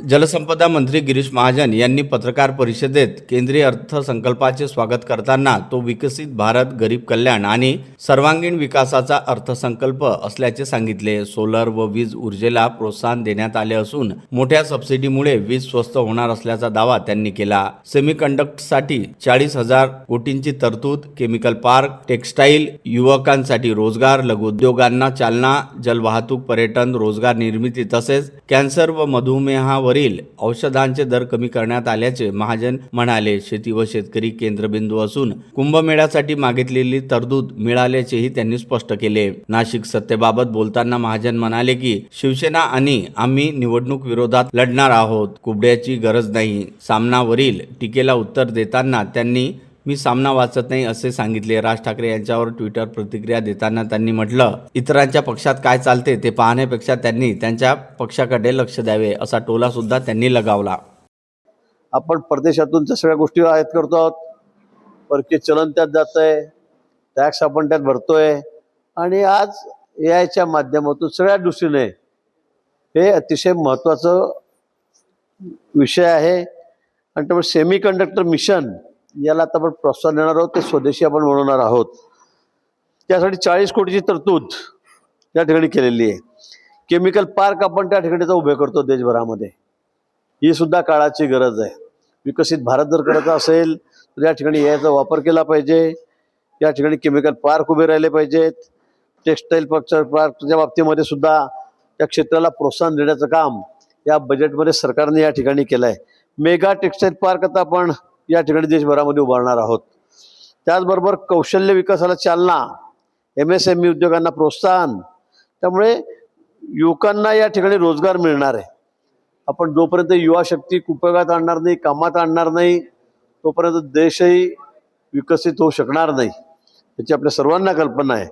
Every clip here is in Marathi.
जलसंपदा मंत्री गिरीश महाजन यांनी पत्रकार परिषदेत केंद्रीय अर्थसंकल्पाचे स्वागत करताना तो विकसित भारत गरीब कल्याण आणि सर्वांगीण विकासाचा अर्थसंकल्प असल्याचे सांगितले. सोलर व वीज ऊर्जेला प्रोत्साहन देण्यात आले असून मोठ्या सबसिडीमुळे वीज स्वस्त होणार असल्याचा दावा त्यांनी केला. सेमीकंडक्टरसाठी चाळीस हजार कोटींची तरतूद केमिकल पार्क टेक्स्टाईल युवकांसाठी रोजगार लघुउद्योगांना चालना जलवाहतूक पर्यटन रोजगार निर्मिती तसेच कॅन्सर व मधुमेहावरील औषधांचे दर कमी करण्यात आल्याचे महाजन म्हणाले. शेती व शेतकरी केंद्रबिंदू असून कुंभमेळ्यासाठी मागितलेली तरतूद मिळाल्याचेही त्यांनी स्पष्ट केले. नाशिक सत्तेबाबत बोलताना महाजन म्हणाले की शिवसेना आणि आम्ही निवडणूक विरोधात लढणार आहोत. कुबड्याची गरज नाही. सामनावरील टीकेला उत्तर देताना त्यांनी मी सामना वाचत नाही असे सांगितले. राज ठाकरे यांच्यावर ट्विटर प्रतिक्रिया देताना त्यांनी म्हटलं इतरांच्या पक्षात काय चालते ते पाहण्यापेक्षा त्यांनी त्यांच्या पक्षाकडे लक्ष द्यावे असा टोला सुद्धा त्यांनी लगावला. आपण परदेशातून ज्या सगळ्या गोष्टी आयात करतो आहोत परकीय चलन त्यात जात आहे टॅक्स आपण त्यात भरतोय आणि आज ए आयच्या माध्यमातून सगळ्या दृष्टीने हे अतिशय महत्त्वाचं विषय आहे. आणि त्यामुळे सेमी कंडक्टर मिशन याला आता आपण प्रोत्साहन देणार आहोत ते स्वदेशी आपण बनवणार आहोत. त्यासाठी चाळीस कोटीची तरतूद त्या ठिकाणी केलेली आहे. केमिकल पार्क आपण त्या ठिकाणी उभे करतो देशभरामध्ये. ही सुद्धा काळाची गरज आहे. विकसित भारत जर करायचा असेल तर या ठिकाणी याचा वापर केला पाहिजे. या ठिकाणी केमिकल पार्क उभे राहिले पाहिजेत. टेक्स्टाईल पार्कच्या बाबतीमध्ये सुद्धा त्या क्षेत्राला प्रोत्साहन देण्याचं काम या बजेटमध्ये सरकारने या ठिकाणी केलं आहे मेगा टेक्स्टाईल पार्क आता आपण या ठिकाणी देशभरामध्ये उभारणार आहोत. त्याचबरोबर कौशल्य विकासाला चालना एम एस एम ई उद्योगांना प्रोत्साहन त्यामुळे युवकांना या ठिकाणी रोजगार मिळणार आहे. आपण जोपर्यंत युवा शक्ती उपयोगात आणणार नाही कामात आणणार नाही तोपर्यंत देशही विकसित होऊ शकणार नाही. याची आपल्या सर्वांना कल्पना आहे.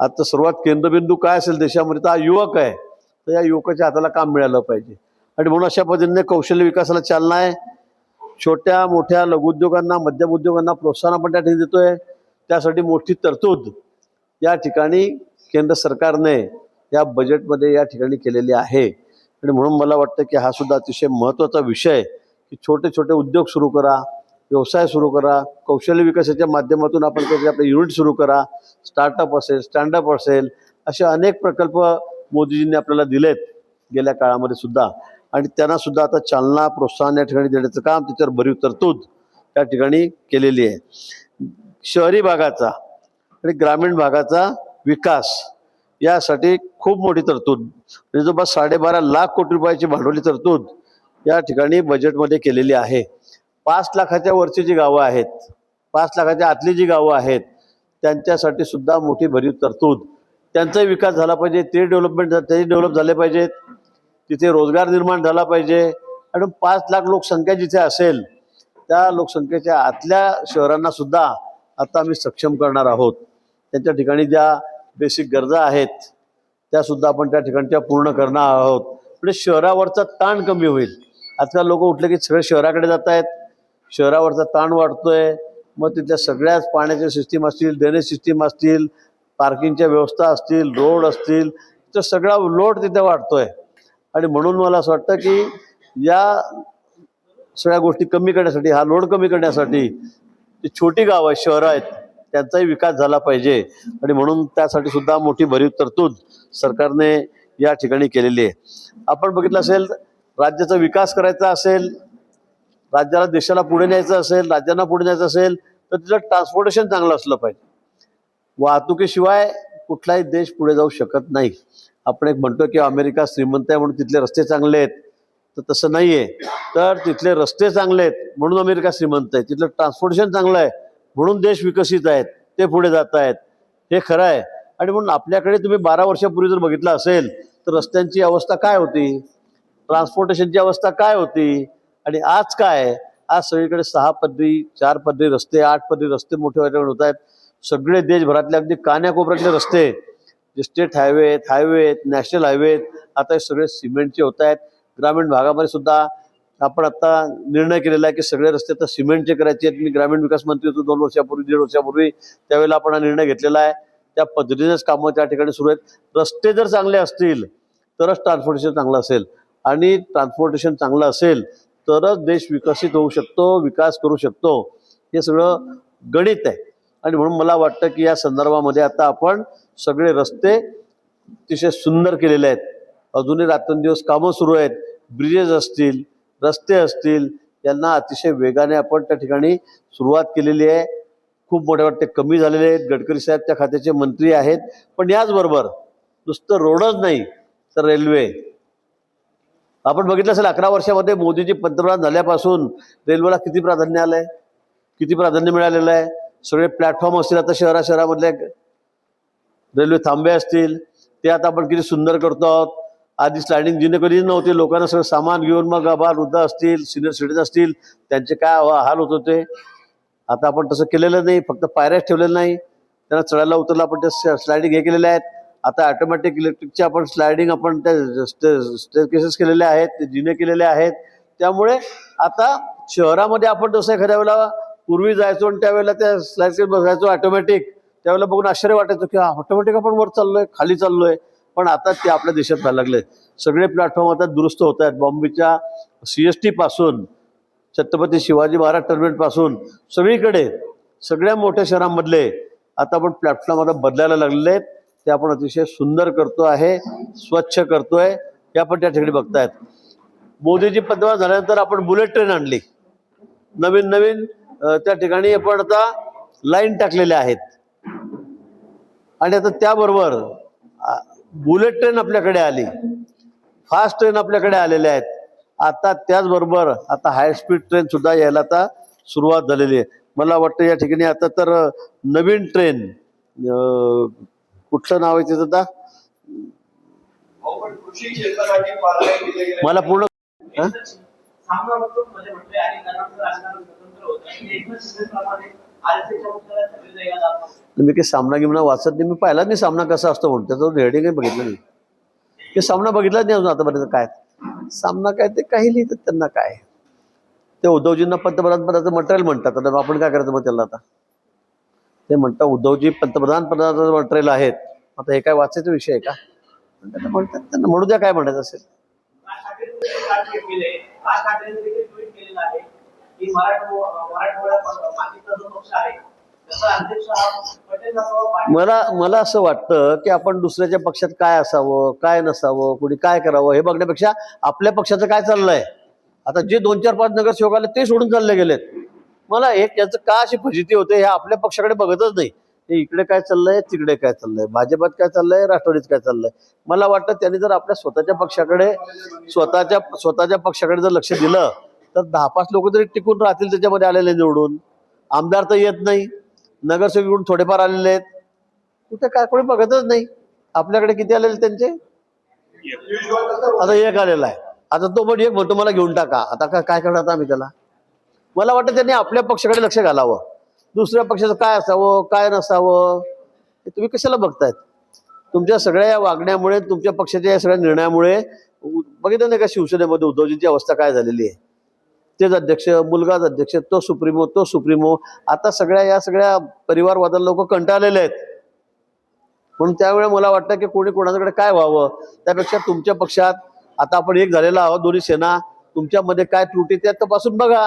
आता सर्वात केंद्रबिंदू काय असेल देशामध्ये? तर हा युवक आहे. तर या युवकाच्या हाताला काम मिळालं पाहिजे. आणि म्हणून अशा पद्धतीने कौशल्य विकासाला चालना आहे. छोट्या मोठ्या लघुउद्योगांना मध्यम उद्योगांना प्रोत्साहन आपण त्या ठिकाणी देतोय. त्यासाठी मोठी तरतूद या ठिकाणी केंद्र सरकारने या बजेटमध्ये या ठिकाणी केलेली आहे. आणि म्हणून मला वाटतं की हा सुद्धा अतिशय महत्त्वाचा विषय आहे की छोटे छोटे उद्योग सुरू करा व्यवसाय सुरू करा कौशल्य विकासाच्या माध्यमातून आपण काहीतरी आपले युनिट सुरू करा स्टार्टअप असेल स्टँडअप असेल असे अनेक प्रकल्प मोदीजींनी आपल्याला दिलेत गेल्या काळामध्ये सुद्धा. आणि त्यांना सुद्धा आता चालना प्रोत्साहन या ठिकाणी देण्याचं काम त्याच्यावर भरीव तरतूद त्या ठिकाणी केलेली आहे. शहरी भागाचा आणि ग्रामीण भागाचा विकास यासाठी खूप मोठी तरतूद. म्हणजे जवळपास साडेबारा लाख कोटी रुपयाची भांडवली तरतूद या ठिकाणी बजेटमध्ये केलेली आहे. पाच लाखाच्या वरची जी गावं आहेत पाच लाखाच्या आतली जी गावं आहेत त्यांच्यासाठी सुद्धा मोठी भरीव तरतूद. त्यांचाही विकास झाला पाहिजे ते डेव्हलपमेंट ते डेव्हलप झाले पाहिजेत. तिथे रोजगार निर्माण झाला पाहिजे. आणि पाच लाख लोकसंख्या जिथे असेल त्या लोकसंख्येच्या आतल्या शहरांना सुद्धा आता आम्ही सक्षम करणार आहोत. त्यांच्या ठिकाणी ज्या बेसिक गरजा आहेत त्या सुद्धा आपण त्या ठिकाणच्या पूर्ण करणार आहोत. म्हणजे शहरावरचा ताण कमी होईल. आजकाल लोक उठले की सगळे शहराकडे जात आहेत. शहरावरचा ताण वाढतोय. मग तिथल्या सगळ्याच पाण्याच्या सिस्टीम असतील ड्रेनेज सिस्टीम असतील पार्किंगच्या व्यवस्था असतील रोड असतील तर सगळा लोड तिथे वाढतोय. आणि म्हणून मला असं वाटतं की या सगळ्या गोष्टी कमी करण्यासाठी हा लोड कमी करण्यासाठी जी छोटी गावं आहेत शहरं आहेत त्यांचाही विकास झाला पाहिजे. आणि म्हणून त्यासाठी सुद्धा मोठी भरीव तरतूद सरकारने या ठिकाणी केलेली आहे. आपण बघितलं असेल राज्याचा विकास करायचा असेल राज्याला देशाला पुढे न्यायचं असेल राज्यांना पुढे न्यायचं असेल तर तिचं ट्रान्सपोर्टेशन चांगलं असलं पाहिजे. वाहतुकीशिवाय कुठलाही देश पुढे जाऊ शकत नाही. आपण एक म्हणतो की अमेरिका श्रीमंत आहे म्हणून तिथले रस्ते चांगले आहेत. तर तसं नाही आहे तर तिथले रस्ते चांगले आहेत म्हणून अमेरिका श्रीमंत आहे. तिथलं ट्रान्सपोर्टेशन चांगलं आहे म्हणून देश विकसित आहेत. ते पुढे जात आहेत. हे खरं आहे. आणि म्हणून आपल्याकडे तुम्ही बारा वर्षापूर्वी जर बघितलं असेल तर रस्त्यांची अवस्था काय होती? ट्रान्सपोर्टेशनची अवस्था काय होती? आणि आज काय? आहे? आज सगळीकडे सहा पदरी चार पदरी रस्ते आठ पदरी रस्ते मोठे मोठे होत आहेत. सगळे देशभरातले अगदी कान्याकोपऱ्यातले रस्ते जे स्टेट हायवे आहेत हायवे आहेत नॅशनल हायवे आहेत आता हे सगळे सिमेंटचे होत आहेत. ग्रामीण भागामध्ये सुद्धा आपण आता निर्णय केलेला आहे की सगळे रस्ते आता सिमेंटचे करायचे आहेत. मी ग्रामीण विकास मंत्री होतो दोन वर्षापूर्वी दीड वर्षापूर्वी. त्यावेळेला आपण हा निर्णय घेतलेला आहे. त्या पद्धतीनेच कामं त्या ठिकाणी सुरू आहेत. रस्ते जर चांगले असतील तरच ट्रान्सपोर्टेशन चांगलं असेल. आणि ट्रान्सपोर्टेशन चांगलं असेल तरच देश विकसित होऊ शकतो विकास करू शकतो. हे सगळं गणित आहे. आणि म्हणून मला वाटतं की या संदर्भामध्ये आता आपण सगळे रस्ते अतिशय सुंदर केलेले आहेत. अजूनही रात्रंदिवस कामं सुरू आहेत. ब्रिजेस असतील रस्ते असतील यांना अतिशय वेगाने आपण त्या ठिकाणी सुरुवात केलेली आहे. खूप मोठे वाटते कमी झालेले आहेत. गडकरी साहेब त्या खात्याचे मंत्री आहेत. पण याचबरोबर नुसतं रोडच नाही तर रेल्वे. आपण बघितलं असेल अकरा वर्षामध्ये मोदीजी पंतप्रधान झाल्यापासून रेल्वेला किती प्राधान्य आलं आहे किती प्राधान्य मिळालेलं आहे? सगळे प्लॅटफॉर्म असतील आता शहरा शहरामधले रेल्वे थांबे असतील ते आता आपण किती सुंदर करतो आहोत. आधी स्लायडिंग जिने कधीच नव्हती लोकांना सगळं सामान घेऊन मग आबा वृद्ध असतील सिनियर सिटीजन असतील त्यांचे काय हाल होत होते. आता आपण तसं केलेलं नाही फक्त पायऱ्याच ठेवलेलं नाही. त्यांना चढायला उतरला आपण ते स्लायडिंग हे केलेल्या आहेत. आता ऑटोमॅटिक इलेक्ट्रिकचे आपण स्लायडिंग आपण त्या स्टे केसेस केलेले आहेत ते जिने केलेले आहेत. त्यामुळे आता शहरामध्ये आपण जसं एखाद्या वेळेला पूर्वी जायचो आणि त्यावेळेला त्या स्लायसेस बसायचो ऑटोमॅटिक त्यावेळेला बघून आश्चर्य वाटायचं की ऑटोमॅटिक आपण वर चाललोय खाली चाललोय. पण आता ते आपल्या देशात व्हायला लागले सगळे प्लॅटफॉर्म आता दुरुस्त होत आहेत. बॉम्बेच्या सी एस टी पासून छत्रपती शिवाजी महाराज टर्मिनलपासून सगळीकडे सगळ्या मोठ्या शहरांमधले आता आपण प्लॅटफॉर्म आता बदलायला लागलेले आहेत. ते आपण अतिशय सुंदर करतो आहे स्वच्छ करतोय हे आपण त्या ठिकाणी बघतायत. मोदीजी पदवा झाल्यानंतर आपण बुलेट ट्रेन आणली. नवीन नवीन त्या ठिकाणी आपण आता लाईन टाकलेल्या आहेत. आणि आता त्याबरोबर बुलेट ट्रेन आपल्याकडे आली. फास्ट ट्रेन आपल्याकडे आलेल्या आहेत. आता त्याचबरोबर आता हाय स्पीड ट्रेन सुद्धा यायला आता सुरुवात झालेली आहे. मला वाटतं या ठिकाणी आता तर नवीन ट्रेन कुठलं नाव आहे आता मला पूर्ण मी काही सामना गिमना वाचत नाही. मी पाहिला नाही सामना कसा असतो म्हणून. त्याचं काही बघितलं नाही. ते सामना बघितलाच नाही अजून आतापर्यंत काय. सामना काय ते काही लिहितात त्यांना काय. ते उद्धवजींना पंतप्रधान पदाचं मटेरियल म्हणतात. आता आपण काय करायचं मग त्याला आता? ते म्हणतात उद्धवजी पंतप्रधान पदाचं मटेरियल आहेत. आता हे काय वाचायचा विषय आहे का? त्यांना म्हणतात त्यांना म्हणू द्या काय म्हणायचं असेल. की मला मला असं वाटतं की आपण दुसऱ्याच्या पक्षात काय असावं काय नसावं कुणी काय करावं हे बघण्यापेक्षा आपल्या पक्षाचं काय चाललंय? आता जे दोन चार पाच नगरसेवक आले ते सोडून चालले गेलेत. मला एक याचं का अशी फजिती होते हे आपल्या पक्षाकडे बघतच नाही. हे इकडे काय चाललंय तिकडे काय चाललंय भाजपात काय चाललंय राष्ट्रवादीत काय चाललंय? मला वाटतं त्यांनी जर आपल्या स्वतःच्या पक्षाकडे स्वतःच्या स्वतःच्या पक्षाकडे जर लक्ष दिलं तर दहा पाच लोक तरी टिकून राहतील त्याच्यामध्ये आलेले निवडून आमदार तर येत नाही नगरसेवकडून थोडेफार आलेले आहेत. कुठे काय कोणी बघतच नाही. आपल्याकडे किती आलेले त्यांचे? आता एक आलेला आहे. आता तो पण एक म्हणतो मला घेऊन टाका. आता काय काय करणार आता आम्ही त्याला? मला वाटतं त्यांनी आपल्या पक्षाकडे लक्ष घालावं. दुसऱ्या पक्षाचं काय असावं काय नसावं हे तुम्ही कशाला बघतायत? तुमच्या सगळ्या या वागण्यामुळे तुमच्या पक्षाच्या या सगळ्या निर्णयामुळे बघितलं नाही का शिवसेनेमध्ये उद्धवजींची अवस्था काय झालेली आहे? तेच अध्यक्ष मुलगाच अध्यक्ष तो सुप्रीमो तो सुप्रीमो. आता सगळ्या या सगळ्या परिवारवादाला लोक कंटाळलेले आहेत. म्हणून त्यावेळी मला वाटतं की कोणी कोणाकडे काय व्हावं? त्यापेक्षा तुमच्या पक्षात आता आपण एक झालेला आहोत दोन्ही सेना. तुमच्यामध्ये काय त्रुटी त्या तपासून बघा.